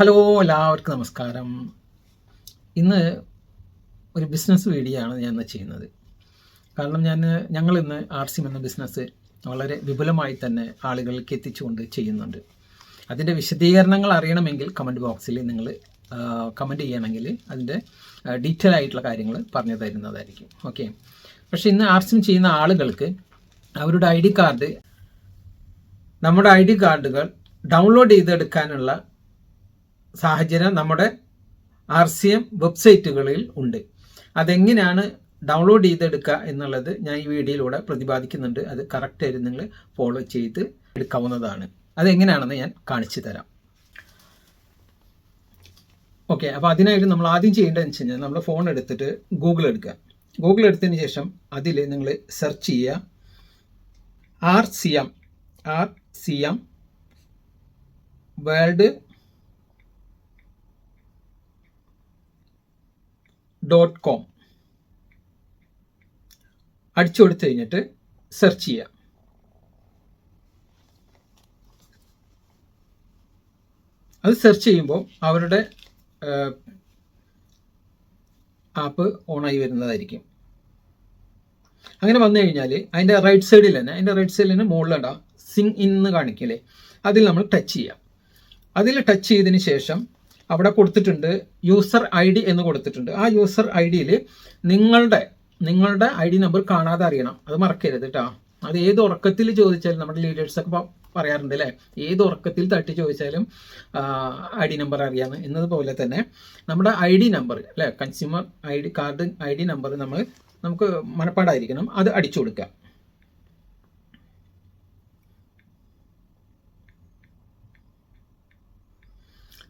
Hello എല്ലാവർക്കും നമസ്കാരം. ഇന്ന് ഒരു ബിസിനസ് വീഡിയോ ആണ് ഞാൻ ഇന്ന് ചെയ്യുന്നത്. കാരണം ഞാൻ ഞങ്ങൾ ഇന്ന് ആർ സിം എന്ന ബിസിനസ് വളരെ വിപുലമായി തന്നെ ആളുകളിലേക്ക് എത്തിച്ചുകൊണ്ട് ചെയ്യുന്നുണ്ട്. അതിന്റെ വിശദീകരണങ്ങൾ അറിയണമെങ്കിൽ കമന്റ് ബോക്സിൽ നിങ്ങൾ കമന്റ് ചെയ്യണമെങ്കിൽ അതിന്റെ ഡീറ്റെയിൽ ആയിട്ടുള്ള കാര്യങ്ങൾ പറഞ്ഞു തരുന്നതായിരിക്കും. ഓക്കെ പക്ഷേ ഇന്ന് ആർ സിം ചെയ്യുന്ന ആളുകൾക്ക് അവരുടെ ഐ ഡി കാർഡ് നമ്മുടെ ഐ ഡി കാർഡുകൾ ഡൗൺലോഡ് ചെയ്തെടുക്കാനുള്ള സാഹചര്യം നമ്മുടെ ആർ സി എം വെബ്സൈറ്റുകളിൽ ഉണ്ട്. അതെങ്ങനെയാണ് ഡൗൺലോഡ് ചെയ്തെടുക്കുക എന്നുള്ളത് ഞാൻ ഈ വീഡിയോയിലൂടെ പ്രതിപാദിക്കുന്നുണ്ട്. അത് കറക്റ്റായിട്ട് നിങ്ങൾ ഫോളോ ചെയ്ത് എടുക്കാവുന്നതാണ്. അതെങ്ങനെയാണെന്ന് ഞാൻ കാണിച്ചു തരാം. ഓക്കെ അപ്പോൾ അതിനായിട്ട് നമ്മൾ ആദ്യം ചെയ്യേണ്ടതെന്ന് വെച്ച് കഴിഞ്ഞാൽ നമ്മൾ ഫോൺ എടുത്തിട്ട് ഗൂഗിൾ എടുക്കുക. ഗൂഗിൾ എടുത്തതിന് ശേഷം അതിൽ നിങ്ങൾ സെർച്ച് ചെയ്യുക. R C M R C M world dot com അടിച്ചു കൊടുത്തു കഴിഞ്ഞിട്ട് സെർച്ച് ചെയ്യുക അത് സെർച്ച് ചെയ്യുമ്പോൾ അവരുടെ ആപ്പ് ഓണായി വരുന്നതായിരിക്കും. അങ്ങനെ വന്നു കഴിഞ്ഞാൽ അതിന്റെ റൈറ്റ് സൈഡിൽ തന്നെ അതിന്റെ റൈറ്റ് സൈഡിൽ തന്നെ മുകളിലുണ്ടാവും സിങ് ഇൻ എന്ന് കാണിക്കില്ലേ അതിൽ നമ്മൾ ടച്ച് ചെയ്യാം. അതിൽ ടച്ച് ചെയ്തതിന് ശേഷം അവിടെ കൊടുത്തിട്ടുണ്ട് യൂസർ ഐ ഡി എന്ന് കൊടുത്തിട്ടുണ്ട്. ആ യൂസർ ഐ ഡിയിൽ നിങ്ങളുടെ നിങ്ങളുടെ ഐ ഡി നമ്പർ കാണാതെ അറിയണം. അത് മറക്കരുത് കേട്ടോ അത് ഏത് ഉറക്കത്തിൽ ചോദിച്ചാലും നമ്മുടെ ലീഡേഴ്സൊക്കെ പറയാറുണ്ട് അല്ലേ ഏത് ഉറക്കത്തിൽ തട്ടി ചോദിച്ചാലും ഐ ഡി നമ്പർ അറിയാമെന്ന് എന്നതുപോലെ തന്നെ നമ്മുടെ ഐ ഡി നമ്പർ അല്ലേ consumer I D card I D number നമ്മൾ നമുക്ക് മനപ്പാടായിരിക്കണം. അത് അടിച്ചു കൊടുക്കുക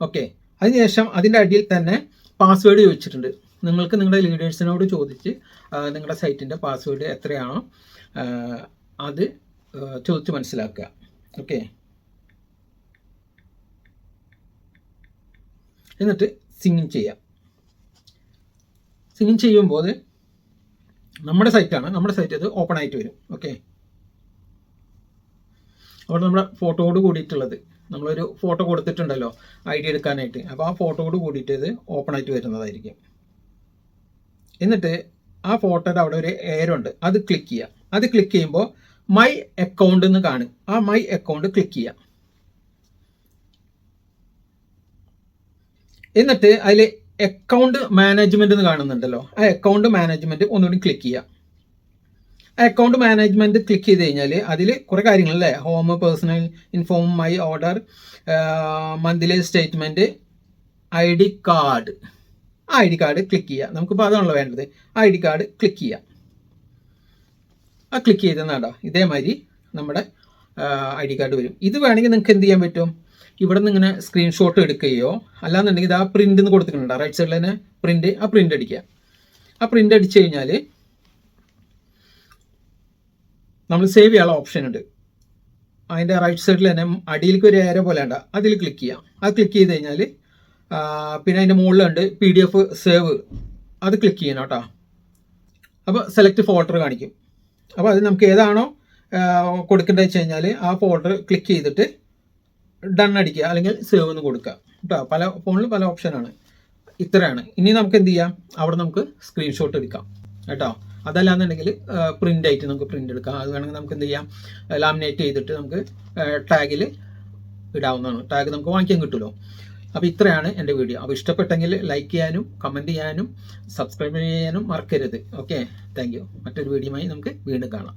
ഓക്കെ. അതിനുശേഷം അതിന്റെ അടിയിൽ തന്നെ പാസ്വേഡ് ചോദിച്ചിട്ടുണ്ട്. നിങ്ങൾക്ക് നിങ്ങളുടെ ലീഡേഴ്സിനോട് ചോദിച്ച് നിങ്ങളുടെ സൈറ്റിന്റെ പാസ്വേഡ് എത്രയാണോ അത് ചോദിച്ച് മനസ്സിലാക്കുക. ഓക്കെ എന്നിട്ട് സിങ്ങിങ് ചെയ്യാം. സിങ്ങിങ് ചെയ്യുമ്പോൾ നമ്മുടെ സൈറ്റാണ് നമ്മുടെ സൈറ്റ് അത് ഓപ്പൺ ആയിട്ട് വരും. ഓക്കെ അവിടെ നമ്മുടെ ഫോട്ടോയോട് കൂടിയിട്ടുള്ളത് നമ്മളൊരു ഫോട്ടോ കൊടുത്തിട്ടുണ്ടല്ലോ ഐ ഡി എടുക്കാനായിട്ട്. അപ്പോൾ ആ ഫോട്ടോയോട് കൂടിയിട്ട് ഇത് ഓപ്പൺ ആയിട്ട് വരുന്നതായിരിക്കും. എന്നിട്ട് ആ ഫോട്ടോയുടെ അവിടെ ഒരു ഉണ്ട്. അത് ക്ലിക്ക് ചെയ്യുക. അത് ക്ലിക്ക് ചെയ്യുമ്പോൾ മൈ അക്കൗണ്ട് എന്ന് കാണും. ആ മൈ അക്കൗണ്ട് ക്ലിക്ക് ചെയ്യുക. എന്നിട്ട് അതിൽ അക്കൗണ്ട് മാനേജ്മെന്റ് എന്ന് കാണുന്നുണ്ടല്ലോ. ആ അക്കൗണ്ട് മാനേജ്മെന്റ് ഒന്നുകൂടി ക്ലിക്ക് ചെയ്യുക. അക്കൗണ്ട് മാനേജ്മെന്റ് ക്ലിക്ക് ചെയ്ത് കഴിഞ്ഞാൽ അതിൽ കുറേ കാര്യങ്ങളല്ലേ? Home personal inform my order monthly statement I D card. I D card click ചെയ്യുക നമുക്കിപ്പോൾ അതാണല്ലോ വേണ്ടത്. ഐ ഡി കാർഡ് ക്ലിക്ക് ചെയ്യുക ആ ക്ലിക്ക് ചെയ്തെന്നാടാ ഇതേമാതിരി നമ്മുടെ ഐ ഡി കാർഡ് വരും. ഇത് വേണമെങ്കിൽ നിങ്ങൾക്ക് എന്ത് ചെയ്യാൻ പറ്റും? ഇവിടെ നിന്ന് ഇങ്ങനെ സ്ക്രീൻഷോട്ട് എടുക്കുകയോ അല്ലാന്നുണ്ടെങ്കിൽ ഇത് ആ പ്രിന്റ് എന്ന് കൊടുത്തിട്ടുണ്ട്. റൈറ്റ് സൈഡിൽ തന്നെ പ്രിന്റ് ആ പ്രിന്റ് അടിക്കുക. ആ പ്രിന്റ് അടിച്ചു കഴിഞ്ഞാൽ നമ്മൾ സേവ് ചെയ്യാനുള്ള ഓപ്ഷൻ ഉണ്ട്. അതിന്റെ റൈറ്റ് സൈഡിൽ തന്നെ അടിയിലേക്ക് ഒരു ഏര പോലെ ഉണ്ട്. അതിൽ ക്ലിക്ക് ചെയ്യാം. അത് ക്ലിക്ക് ചെയ്ത് കഴിഞ്ഞാൽ പിന്നെ അതിന്റെ മുകളിലുണ്ട് പി ഡി എഫ് സേവ് അത് ക്ലിക്ക് ചെയ്യണം കേട്ടോ. അപ്പോൾ സെലക്ട് ഫോൾഡർ കാണിക്കും. അപ്പോൾ അത് നമുക്ക് ഏതാണോ കൊടുക്കേണ്ടത് വെച്ച് കഴിഞ്ഞാൽ ആ ഫോൾഡർ ക്ലിക്ക് ചെയ്തിട്ട് ഡൺ അടിക്കുക. അല്ലെങ്കിൽ സേവ് എന്ന് കൊടുക്കുക. കേട്ടോ. പല ഫോണിൽ പല ഓപ്ഷനാണ് ഇത്രയാണ്. ഇനി നമുക്ക് എന്ത് ചെയ്യാം? അവിടെ നമുക്ക് സ്ക്രീൻഷോട്ട് എടുക്കാം. കേട്ടോ. അതല്ലാന്നുണ്ടെങ്കിൽ പ്രിന്റ് ആയിട്ട് നമുക്ക് പ്രിന്റ് എടുക്കാം. അത് വേണമെങ്കിൽ നമുക്ക് എന്ത് ചെയ്യാം? ലാമിനേറ്റ് ചെയ്തിട്ട് നമുക്ക് ടാഗിൽ ഇടാവുന്നതാണ്. ടാഗ് നമുക്ക് വാങ്ങിക്കാൻ കിട്ടുമല്ലോ. അപ്പോൾ ഇത്രയാണ് എന്റെ വീഡിയോ അപ്പോൾ ഇഷ്ടപ്പെട്ടെങ്കിൽ ലൈക്ക് ചെയ്യാനും കമന്റ് ചെയ്യാനും സബ്സ്ക്രൈബ് ചെയ്യാനും മറക്കരുത്. ഓക്കെ താങ്ക് യു മറ്റൊരു വീഡിയോയുമായി നമുക്ക് വീണ്ടും കാണാം.